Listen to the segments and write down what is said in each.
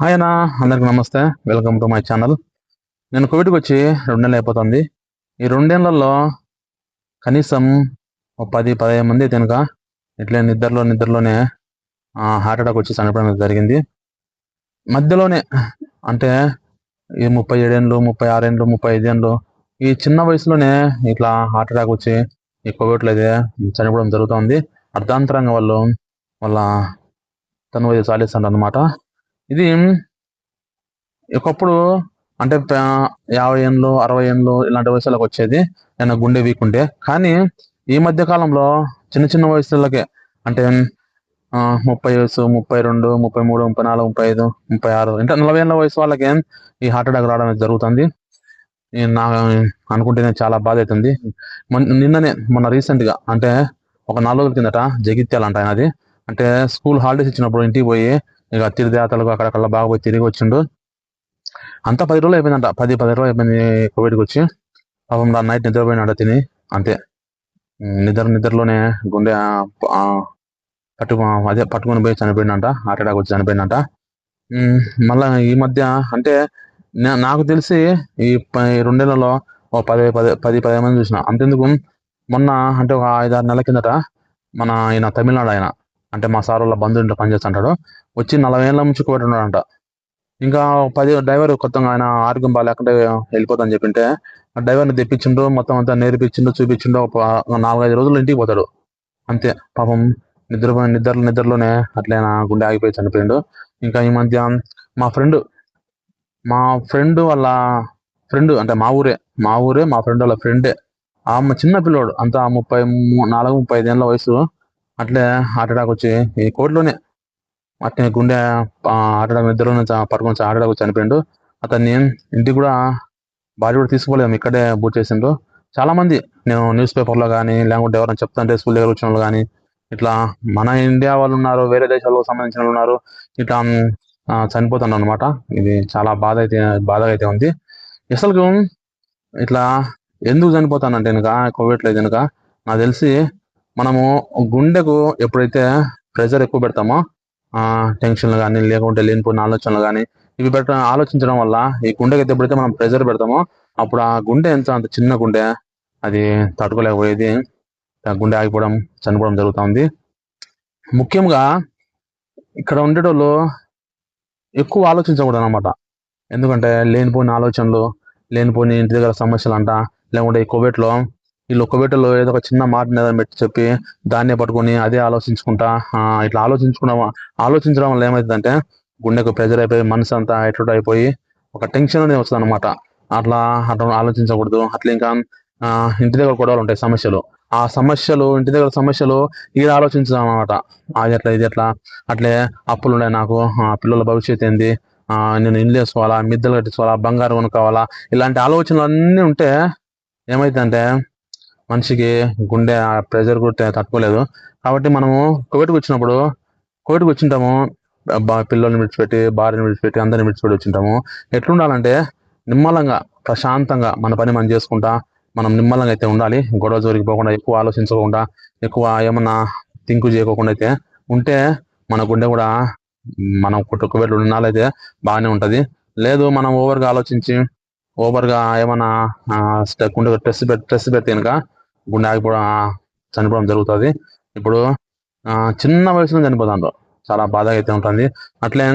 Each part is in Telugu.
హాయ్ అన్న అందరికి నమస్తే. వెల్కమ్ టు మై ఛానల్ నేను కోవిడ్కి వచ్చి రెండు నెలలు అయిపోతుంది. ఈ రెండేళ్ళలో కనీసం ఒక పది పదిహేను మంది కనుక ఇట్లే నిద్రలో నిద్రలోనే హార్ట్ అటాక్ వచ్చి చనిపోవడం జరిగింది. మధ్యలోనే అంటే ఈ ముప్పై ఏడేళ్ళు ముప్పై ఆరేళ్ళు ముప్పై ఐదేళ్ళు ఈ చిన్న వయసులోనే ఇట్లా హార్ట్ అటాక్ వచ్చి ఈ కోవిడ్లో అయితే చనిపోవడం జరుగుతుంది. అర్ధాంతరంగా వాళ్ళు వాళ్ళ తను చాలిస్తాడు అనమాట ఇది ఒకప్పుడు అంటే యాభై ఏళ్ళు అరవై ఏళ్ళు ఇలాంటి వయసులకు వచ్చేది. నేను గుండె వీక్ ఉంటే కానీ ఈ మధ్య కాలంలో చిన్న చిన్న వయసులకే అంటే ఆ, ముప్పై వయసు ముప్పై రెండు ముప్పై మూడు ముప్పై నాలుగు ముప్పై ఐదు ముప్పై ఆరు అంటే నలభై ఏళ్ళ వయసు వాళ్ళకి ఈ హార్ట్ అటాక్ రావడం జరుగుతుంది. నా అనుకుంటేనే చాలా బాధ అవుతుంది నిన్ననే మొన్న రీసెంట్గా గా అంటే ఒక నాలుగు రోజుల కిందట జగిత్యాల అంట ఆయనది అంటే స్కూల్ హాలిడేస్ ఇచ్చినప్పుడు ఇంటికి పోయి ఇక తీర్థయాత్రలకు అక్కడక్కడ బాగా పోయి తిరిగి వచ్చిండు. అంతా పది రోజులు అయిపోయిందంట. పది పది రోజులు అయిపోయింది కోవిడ్కి వచ్చి. పాపం నైట్ నిద్రపోయినాడు తిని. అంతే. నిద్ర నిద్రలోనే గుండె ఆ, పట్టు అదే పట్టుకొని పోయి చనిపోయిందంట. హార్ట్ అటాక్ వచ్చి చనిపోయిందంట. మళ్ళా ఈ మధ్య అంటే నాకు తెలిసి ఈ రెండేళ్ళలో ఓ పది పది పది పది మంది చూసిన. అంతెందుకు? మొన్న అంటే ఒక ఐదు ఆరు నెలల కిందట మన ఆయన తమిళనాడు ఆయన. అంటే మా సార్ వాళ్ళ బంధువులు పనిచేస్తుంటాడు వచ్చి నలభై ఏళ్ళ నుంచి కోవిడ్ ఉన్నాడంట. ఇంకా పది డ్రైవర్ కొత్తగా ఆయన ఆరోగ్యం బాగాలేకుండా వెళ్ళిపోతుందని చెప్పింటే ఆ డ్రైవర్ని తెప్పించిండు మొత్తం అంతా నేర్పించిండు చూపించిండు ఒక నాలుగైదు రోజులు ఇంటికి పోతాడు. అంతే. పాపం నిద్ర నిద్ర నిద్రలోనే అట్లే నా గుండె ఆగిపోయి చనిపోయిండు. ఇంకా ఈ మధ్య మా ఫ్రెండ్ మా ఫ్రెండ్ వాళ్ళ ఫ్రెండ్ అంటే మా ఊరే మా ఊరే మా ఫ్రెండ్ వాళ్ళ ఫ్రెండే. ఆమె చిన్న పిల్లోడు అంతా ముప్పై మూ- నాలుగు ముప్పై ఐదేళ్ళ వయసు. అట్లే హార్ట్ అటాక్ వచ్చి ఈ కోర్టులోనే అట్లే గుండె ఆ, హార్ట్ అటాక్ నిద్రలోనే పడుకొని హార్ట్ అటాక్ వచ్చి చనిపోయిండు. అతన్ని ఇంటికి కూడా భార్య కూడా తీసుకోలేము ఇక్కడే బుక్ చేసిండు. చాలా మంది నేను న్యూస్ పేపర్లో కానీ లేకుంటే ఎవరైనా చెప్తుంటే స్కూల్ దగ్గర వచ్చిన వాళ్ళు కానీ ఇట్లా మన ఇండియా వాళ్ళు ఉన్నారు వేరే దేశాలకు సంబంధించిన వాళ్ళు ఉన్నారు ఇట్లా చనిపోతాను అనమాట ఇది చాలా బాధ అయితే బాధగా అయితే ఉంది. అసలు ఇట్లా ఎందుకు చనిపోతానంటే కనుక కోవిడ్ లేదు కనుక నాకు తెలిసి మనము గుండెకు ఎప్పుడైతే ప్రెషర్ ఎక్కువ పెడతామో ఆ టెన్షన్లు కానీ లేకుంటే లేనిపోయిన ఆలోచనలు కానీ ఇవి పెట్ట ఆలోచించడం వల్ల ఈ గుండెకి అయితే ఎప్పుడైతే మనం ప్రెషర్ పెడతామో అప్పుడు ఆ గుండె ఎంత అంత చిన్న గుండె అది తట్టుకోలేకపోయేది. ఆ గుండె ఆగిపోవడం చనిపోవడం జరుగుతుంది ముఖ్యంగా ఇక్కడ ఉండేటోళ్ళు ఎక్కువ ఆలోచించకూడదు అనమాట ఎందుకంటే లేనిపోయిన ఆలోచనలు లేనిపోయిన ఇంటి దగ్గర సమస్యలు అంట లేకుంటే ఈ కోవిడ్లో వీళ్ళు కోవిడ్లో ఏదో ఒక చిన్న మాట మీద పెట్టి చెప్పి దాన్నే పట్టుకొని అదే ఆలోచించుకుంటా ఇట్లా ఆలోచించుకున్నాం ఆలోచించడం వల్ల ఏమవుతుందంటే గుండెకు ప్రెజర్ అయిపోయి మనసు అంతా ఎట్లా అయిపోయి ఒక టెన్షన్ అనేది వస్తుంది అనమాట అట్లా అట్లా ఆలోచించకూడదు. అట్లా ఇంకా ఆ, ఇంటి దగ్గర గొడవలు ఉంటాయి సమస్యలు. ఆ సమస్యలు ఇంటి దగ్గర సమస్యలు ఇది ఆలోచించడం అనమాట అది ఎట్లా ఇది ఎట్లా? అట్లే అప్పులు ఉన్నాయి నాకు ఆ, పిల్లల భవిష్యత్తు ఏంది? ఆ, నేను ఇల్లు వేసుకోవాలా? మిద్దెలు కట్టించుకోవాలా? బంగారం కొనుక్కోవాలా? ఇలాంటి ఆలోచనలు అన్నీ ఉంటే ఏమైందంటే మనిషికి గుండె ప్రెషర్ కూడా తట్టుకోలేదు. కాబట్టి మనము కోవిడ్కి వచ్చినప్పుడు కోవిడ్కి వచ్చింటాము బా- పిల్లల్ని విడిచిపెట్టి భార్యని విడిచిపెట్టి అందరిని విడిచిపెట్టి వచ్చింటాము. ఎట్లుండాలంటే నిమ్మలంగా ప్రశాంతంగా మన పని మనం చేసుకుంటా మనం నిమ్మలంగా అయితే ఉండాలి. గొడవ జోరికి పోకుండా ఎక్కువ ఆలోచించకుండా ఎక్కువ ఏమన్నా థింకు చేయకోకుండా అయితే ఉంటే మన గుండె కూడా మనం కోవిడ్ ఉండాలైతే బాగానే ఉంటది. లేదు మనం ఓవర్గా ఆలోచించి ఓవర్గా ఏమైనా గుండె స్ట్రెస్ పెట్టి స్ట్రెస్ పెడితే కనుక గుండె ఆగిపోవడం చనిపోవడం జరుగుతుంది. ఇప్పుడు ఆ, చిన్న వయసులో చనిపోతాండ్రు. చాలా బాధగా అయితే ఉంటుంది. అట్లే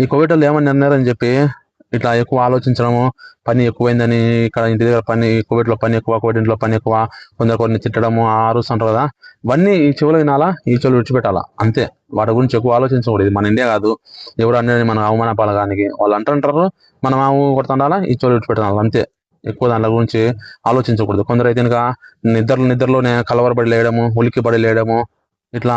ఈ కోవిడ్ వాళ్ళు ఏమని అన్నారని చెప్పి ఇట్లా ఎక్కువ ఆలోచించడము పని ఎక్కువైందని ఇక్కడ ఇంటి దగ్గర పని కోవిడ్లో పని ఎక్కువ కోవిడ్ ఇంట్లో పని ఎక్కువ కొందరు కొన్ని తిట్టడము ఆరుస్తుంటారు కదా. ఇవన్నీ ఈ చెవులు వినాలా ఈ చెవులు విడిచిపెట్టాలా? అంతే. వాటి గురించి ఎక్కువ ఆలోచించకూడదు. ఇది మన ఇండియా కాదు. ఎవరు అనేది మనం అవమానపాలగానికి. వాళ్ళు అంటారు. మనం ఆవు కొడుతుండాలా? ఈ చెవులు విడిచిపెట్టాలి? అంతే. ఎక్కువ దాని గురించి ఆలోచించకూడదు. కొందరు అయితే ఇంకా నిద్ర నిద్రలోనే కలవరబడి లేయడము ఉలికి పడి లేయడము ఇట్లా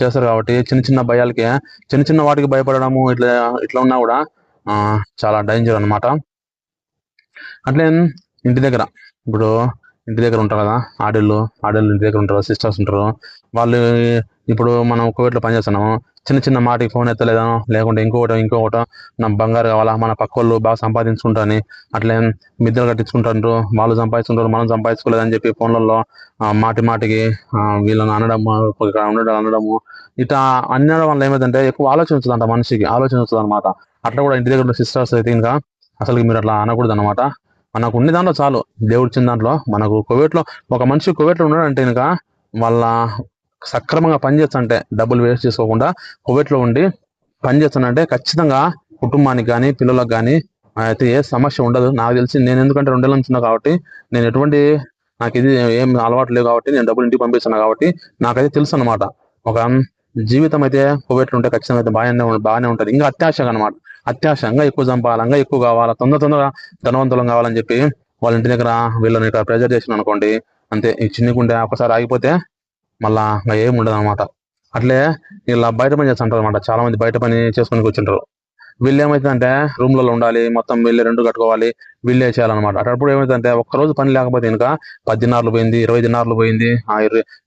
చేస్తారు కాబట్టి చిన్న చిన్న భయాలకి చిన్న చిన్న వాటికి భయపడడము ఇట్లా ఇట్లా ఉన్నా కూడా చాలా డేంజర్ అన్నమాట. అట్లే ఇంటి దగ్గర ఇప్పుడు ఇంటి దగ్గర ఉంటారు కదా ఆడళ్ళు ఆడళ్ళు ఇంటి దగ్గర ఉంటారు సిస్టర్స్ ఉంటారు. వాళ్ళు ఇప్పుడు మనం కోవిడ్లో పనిచేస్తున్నాము చిన్న చిన్న మాటకి ఫోన్ ఎత్తలేదనో లేకుంటే ఇంకొకటో ఇంకొకటో నా బంగారు కావాలా? మన పక్క వాళ్ళు బాగా సంపాదించుకుంటారని అట్లే మిద్దెలు కట్టించుకుంటారు వాళ్ళు సంపాదించుకుంటారు మనం సంపాదించుకోలేదని చెప్పి ఫోన్లలో మాటి మాటికి వీళ్ళని అనడము ఉండడం అనడము ఇట్లా అనడం వల్ల ఏమైందంటే ఎక్కువ ఆలోచన వస్తుందంట మనిషికి ఆలోచన వస్తుంది అనమాట అట్లా కూడా ఇంటి దగ్గర సిస్టర్స్ అయితే ఇంకా అసలు మీరు అట్లా అనకూడదు అనమాట మనకు ఉన్న దాంట్లో చాలు. దేవుడు చిన్న దాంట్లో మనకు కోవిడ్లో ఒక మనిషి కోవిడ్లో ఉన్నాడంటే ఇంకా వాళ్ళ సక్రమంగా పనిచేస్తుంటే డబ్బులు వేస్ట్ చేసుకోకుండా కోవిడ్లో ఉండి పనిచేస్తానంటే ఖచ్చితంగా కుటుంబానికి కానీ పిల్లలకు కానీ అయితే ఏ సమస్య ఉండదు. నాకు తెలిసి నేను ఎందుకంటే రెండేళ్ళ నుంచి ఉన్నా కాబట్టి నేను ఎటువంటి నాకు ఇది ఏం అలవాటు లేవు కాబట్టి నేను డబ్బులు ఇంటికి పంపిస్తున్నా కాబట్టి నాకైతే తెలుసు అనమాట ఒక జీవితం అయితే కోవిడ్ ఉంటే ఖచ్చితంగా అయితే బాగానే బాగానే ఉంటుంది. ఇంకా అత్యాశగా అనమాట అత్యాశంగా ఎక్కువ చంపాలి ఎక్కువ కావాలా? తొందర తొందరగా ధనవంతులం కావాలని చెప్పి వాళ్ళ ఇంటి దగ్గర వీళ్ళని ఇక్కడ ప్రెజర్ చేసిన అనుకోండి అంతే. ఈ చిన్నకుంటే ఒకసారి ఆగిపోతే మళ్ళా ఇంకా ఏం ఉండదు అనమాట అట్లే ఇలా బయట పని చేస్తుంటారు అనమాట చాలా మంది బయట పని చేసుకుని కూర్చుంటారు. వీళ్ళు ఏమైతుందంటే రూమ్లలో ఉండాలి మొత్తం వీళ్ళే రెండు కట్టుకోవాలి వీళ్ళే చేయాలన్నమాట. అటప్పుడు ఏమైతుందంటే ఒక్క రోజు పని లేకపోతే ఇంకా పది దినార్లు పోయింది ఇరవై దినార్లు పోయింది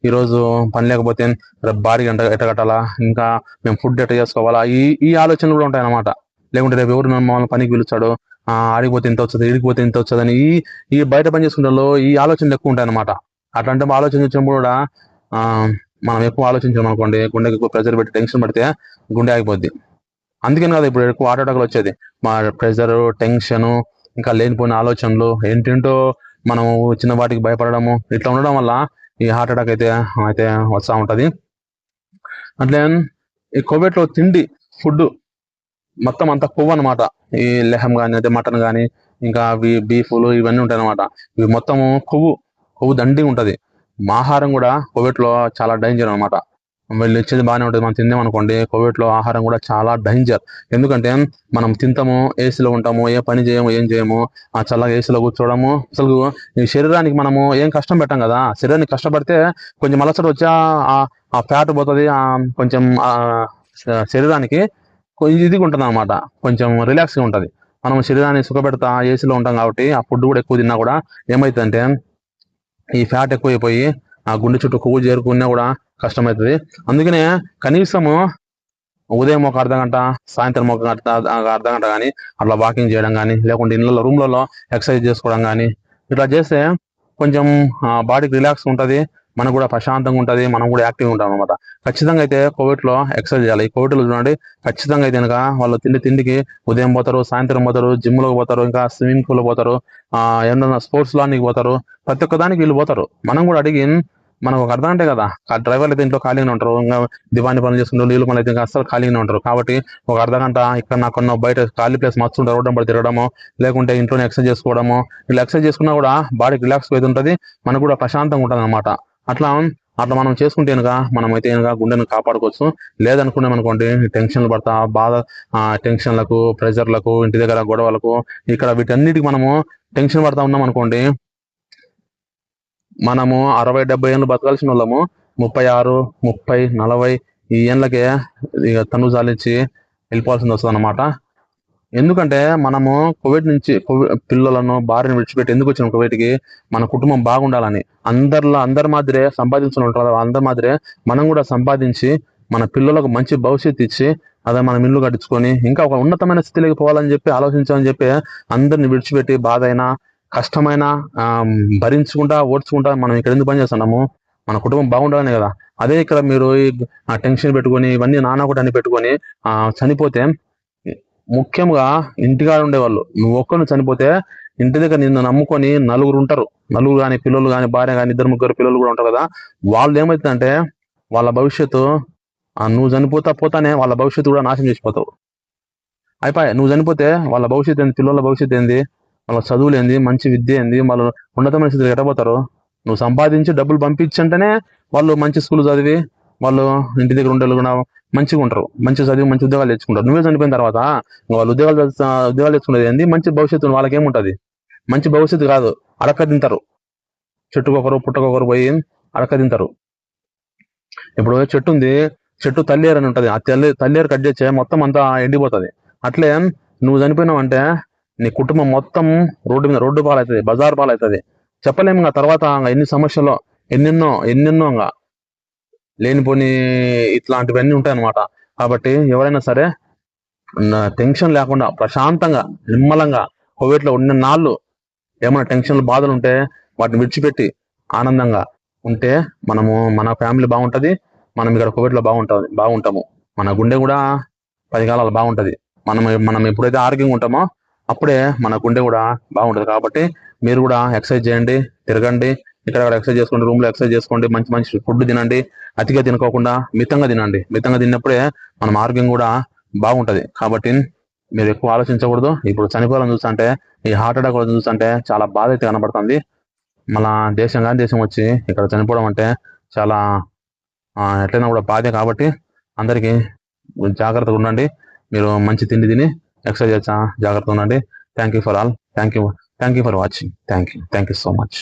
ఈ రోజు పని లేకపోతే రేపు బాడీ గంట ఎట్ట కట్టాలా ఇంకా మేము ఫుడ్ ఎట్ట చేసుకోవాలా ఈ ఈ ఆలోచనలు కూడా ఉంటాయి అన్నమాట లేకుంటే రేపు ఎవరు మమ్మల్ని పనికి పిలుస్తాడు? ఆ ఆడిపోతే ఇంత వస్తుంది ఇడిగిపోతే ఇంత వస్తుంది అని ఈ ఈ బయట పని చేసుకుంటే ఈ ఆలోచనలు ఎక్కువ ఉంటాయి అనమాట అట్లాంటి ఆలోచన వచ్చినప్పుడు కూడా మనం ఎక్కువ ఆలోచించాం అనుకోండి గుండెకి ఎక్కువ ప్రెజర్ పెట్టి టెన్షన్ పడితే గుండె ఆగిపోద్ది. అందుకని కదా ఇప్పుడు ఎక్కువ హార్ట్ అటాక్లు వచ్చేది. మా ప్రెజర్ టెన్షన్ ఇంకా లేనిపోయిన ఆలోచనలు ఏంటేంటో మనం చిన్న వాటికి భయపడడము ఇట్లా ఉండడం వల్ల ఈ హార్ట్ అటాక్ అయితే అయితే వస్తూ ఉంటది. అట్లే ఈ కోవిడ్లో తిండి ఫుడ్ మొత్తం అంతా కొవ్వు అనమాట ఈ లెహం కానీ అయితే మటన్ కానీ ఇంకా అవి బీఫ్లు ఇవన్నీ ఉంటాయి అనమాట ఇవి మొత్తము కొవ్వు కొవ్వు దండి ఉంటది. ఆహారం కూడా కోవిడ్లో చాలా డేంజర్ అనమాట వీళ్ళు ఇచ్చేది బాగానే ఉంటుంది మనం తిందాం అనుకోండి కోవిడ్లో ఆహారం కూడా చాలా డేంజర్ ఎందుకంటే మనం తింటాము ఏసీలో ఉంటాము ఏ పని చేయము ఏం చేయము ఆ చల్లగా ఏసీలో కూర్చోవడము అసలు ఈ శరీరానికి మనము ఏం కష్టం పెట్టాం కదా శరీరానికి కష్టపడితే కొంచెం అలసట వచ్చి ఆ- ఆ- ఫ్యాట్ పోతుంది ఆ కొంచెం ఆ శరీరానికి ఇది ఇదిగా ఉంటుంది అనమాట కొంచెం రిలాక్స్గా ఉంటుంది. మనం శరీరాన్ని సుఖపెడతా ఏసీలో ఉంటాం కాబట్టి ఆ ఫుడ్ కూడా ఎక్కువ తిన్నా కూడా ఏమవుతుందంటే ఈ ఫ్యాట్ ఎక్కువైపోయి ఆ గుండె చుట్టూ కొవ్వు చేరుకున్నా కూడా కష్టమవుతుంది అందుకనే కనీసము ఉదయం ఒక అర్ధ గంట సాయంత్రం ఒక అర్ధ గంట కానీ అట్లా వాకింగ్ చేయడం కానీ లేకుంటే ఇళ్ళలో రూమ్లలో ఎక్సర్సైజ్ చేసుకోవడం కానీ ఇట్లా చేస్తే కొంచెం బాడీకి రిలాక్స్ ఉంటుంది. మనకు కూడా ప్రశాంతంగా ఉంటుంది మనం కూడా యాక్టివ్గా ఉంటాం అనమాట ఖచ్చితంగా అయితే కోవిడ్లో ఎక్సర్సైజ్ చేయాలి. ఈ కోవిడ్లో చూడండి ఖచ్చితంగా అయితే కనుక వాళ్ళు తిండి తిండికి ఉదయం పోతారు సాయంత్రం పోతారు జిమ్లోకి పోతారు ఇంకా స్విమ్మింగ్ పూల్ పోతారు ఆ ఏమన్నా స్పోర్ట్స్ లానికి పోతారు ప్రతి ఒక్క దానికి వీళ్ళు పోతారు. మనం కూడా అడిగి మనకు ఒక అర్థం అంటే కదా ఆ డ్రైవర్లు అయితే ఇంట్లో ఖాళీగానే ఉంటారు ఇంకా దివాణి పనులు చేసుకుంటారు నీళ్ళు పనులు అయితే ఇంకా అస్సలు ఖాళీగానే ఉంటారు. కాబట్టి ఒక అర్ధ గంట ఇక్కడ నాకున్న బయట ఖాళీ ప్లేస్ మస్తు ఉంటుంది రోడ్డు పడి తిరగడము లేకుంటే ఇంట్లోనే ఎక్సర్సైజ్ చేసుకోవడము ఇలా ఎక్సర్సైజ్ చేసుకున్నా కూడా బాడీకి రిలాక్స్ అయితే ఉంటుంది మనకు కూడా ప్రశాంతంగా ఉంటుంది అనమాట అట్లా అట్లా మనం చేసుకుంటే కనుక మనం అయితే కనుక గుండెను కాపాడుకోవచ్చు. లేదనుకున్నాం అనుకోండి టెన్షన్లు పడతా బాధ టెన్షన్లకు ప్రెషర్లకు ఇంటి దగ్గర గొడవలకు ఇక్కడ వీటన్నిటికి మనము టెన్షన్ పడతా ఉన్నాం అనుకోండి మనము అరవై డెబ్బై ఏళ్ళు బతకాల్సిన వాళ్ళము ముప్పై ఆరు ముప్పై నలభై ఈ ఏళ్ళకే ఇక తను జాలించి వెళ్ళిపోవాల్సింది వస్తుంది అనమాట ఎందుకంటే మనము కోవిడ్ నుంచి పిల్లలను భార్యను విడిచిపెట్టి ఎందుకు వచ్చినాం కోవిడ్కి? మన కుటుంబం బాగుండాలని. అందరిలో అందరి మాదిరే సంపాదించిన ఉంటారు అందరి మాదిరే మనం కూడా సంపాదించి మన పిల్లలకు మంచి భవిష్యత్తు ఇచ్చి అదే మనం ఇల్లు కట్టించుకొని ఇంకా ఒక ఉన్నతమైన స్థితిలోకి పోవాలని చెప్పి ఆలోచించాలని చెప్పి అందరిని విడిచిపెట్టి బాధ అయినా కష్టమైన భరించుకుంటా ఓడ్చుకుంటా మనం ఇక్కడ ఎందుకు పని చేస్తున్నాము? మన కుటుంబం బాగుండాలనే కదా. అదే ఇక్కడ మీరు టెన్షన్ పెట్టుకొని ఇవన్నీ నానా కూడా అని పెట్టుకొని చనిపోతే ముఖ్యంగా ఇంటికాడ ఉండేవాళ్ళు. నువ్వు ఒక్కరు చనిపోతే ఇంటి దగ్గర నిన్ను నమ్ముకొని నలుగురు ఉంటారు. నలుగురు కానీ పిల్లలు కానీ భార్య కానీ ఇద్దరు ముగ్గురు పిల్లలు కూడా ఉంటారు కదా. వాళ్ళు ఏమవుతుందంటే వాళ్ళ భవిష్యత్తు ఆ నువ్వు చనిపోతా పోతానే వాళ్ళ భవిష్యత్తు కూడా నాశనం చేసిపోతావు అయిపోయి నువ్వు చనిపోతే వాళ్ళ భవిష్యత్తు ఏంది? పిల్లల భవిష్యత్తు ఏంది? వాళ్ళ చదువులు ఏంది? మంచి విద్య ఏంది? వాళ్ళు ఉన్నతమైన స్థితిలో ఎట్టబోతారు నువ్వు సంపాదించి డబ్బులు పంపించంటేనే వాళ్ళు మంచి స్కూల్ చదివి వాళ్ళు ఇంటి దగ్గర ఉండే కూడా మంచిగా ఉంటారు. మంచి చదివి మంచి ఉద్యోగాలు తెచ్చుకుంటారు. నువ్వే చనిపోయిన తర్వాత ఇంకా వాళ్ళు ఉద్యోగాలు ఉద్యోగాలు తెచ్చుకునేది ఏంది? మంచి భవిష్యత్తు వాళ్ళకి ఏముంటది మంచి భవిష్యత్తు కాదు. అడక్క తింటారు. చెట్టుకొకరు పుట్టకొకరు పోయి అడక్క తింటారు. ఇప్పుడు చెట్టు ఉంది చెట్టు తల్లేరు అని ఉంటుంది. ఆ తల్లి తల్లేరు కట్ చేస్తే మొత్తం అంతా ఎండిపోతది. అట్లే నువ్వు చనిపోయినావు అంటే నీ కుటుంబం మొత్తం రోడ్డు మీద రోడ్డు పాలవుతుంది బజార్ పాలవుతుంది. చెప్పలేము ఇంకా తర్వాత ఇంకా ఎన్ని సమస్యలు ఎన్నెన్నో ఎన్నెన్నో ఇంకా లేనిపోని ఇట్లాంటివన్నీ ఉంటాయి అనమాట కాబట్టి ఎవరైనా సరే టెన్షన్ లేకుండా ప్రశాంతంగా నిమ్మలంగా కోవిడ్లో ఉన్న నాళ్ళు ఏమైనా టెన్షన్లు బాధలు ఉంటే వాటిని విడిచిపెట్టి ఆనందంగా ఉంటే మనము మన ఫ్యామిలీ బాగుంటుంది మనం ఇక్కడ కోవిడ్లో బాగుంటుంది బాగుంటాము. మన గుండె కూడా పది కాలాలు బాగుంటుంది. మనం మనం ఎప్పుడైతే ఆరోగ్యంగా ఉంటామో అప్పుడే మన గుండె కూడా బాగుంటుంది. కాబట్టి మీరు కూడా ఎక్సర్సైజ్ చేయండి తిరగండి ఇక్కడ ఎక్సర్సైజ్ చేసుకోండి రూమ్లో ఎక్సర్సైజ్ చేసుకోండి మంచి మంచి ఫుడ్ తినండి అతిగా తినుకోకుండా మితంగా తినండి. మితంగా తిన్నప్పుడే మనం ఆరోగ్యం కూడా బాగుంటది. కాబట్టి మీరు ఎక్కువ ఆలోచించకూడదు. ఇప్పుడు చనిపోవాలని చూస్తుంటే ఈ హార్ట్ అటాక్ చూస్తుంటే చాలా బాధ అయితే కనబడుతుంది. మన దేశం కానీ దేశం వచ్చి ఇక్కడ చనిపోవడం అంటే చాలా ఎట్లయినా కూడా బాధే. కాబట్టి అందరికీ జాగ్రత్తగా ఉండండి. మీరు మంచి తిండి తిని ఎక్సర్సైజ్ చేస్తా జాగ్రత్తగా ఉండండి. Thank you for all thank you thank you for watching thank you thank you so much